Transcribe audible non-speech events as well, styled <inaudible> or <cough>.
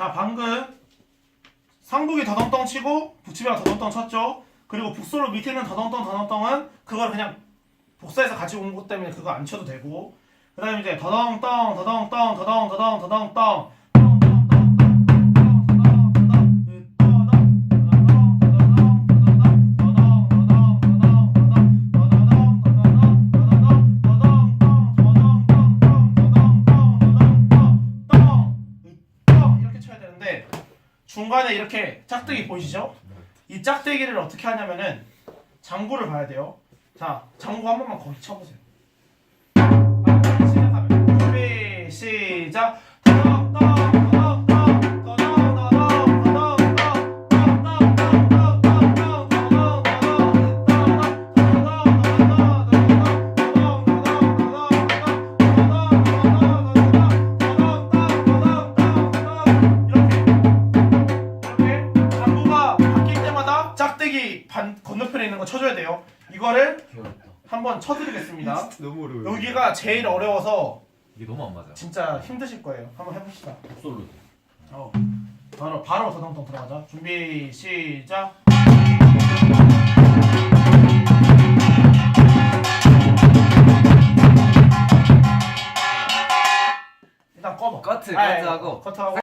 자 방금 상북이 더덩덩 치고 북치비가 더덩덩 쳤죠. 그리고 북소로 밑에 있는 더덩덩 더덩덩은 그걸 그냥 복사해서 같이 온 것 때문에 그거 안 쳐도 되고 그 다음에 이제 더덩덩 더덩덩 더덩 더덩 더덩덩 되는데 중간에 이렇게 짝대기 보이시죠? 이 짝대기를 어떻게 하냐면은 장구를 봐야 돼요. 자, 장구 한 번만 거기 쳐보세요. 아, 시작하면 준비 시작. 짝대기 반 건너편에 있는 거 쳐줘야 돼요. 이거를. 한번 쳐드리겠습니다. <laughs> 너무 어려워. 여기가 제일 어려워서 이게 너무 안 맞아. 진짜 힘드실 거예요. 한번 해봅시다. 솔로. 어, 바로 바로 더덩덩 들어가자. 준비 시작. 일단 꺼봐. 커트, 아, 커트하고. 커트하고.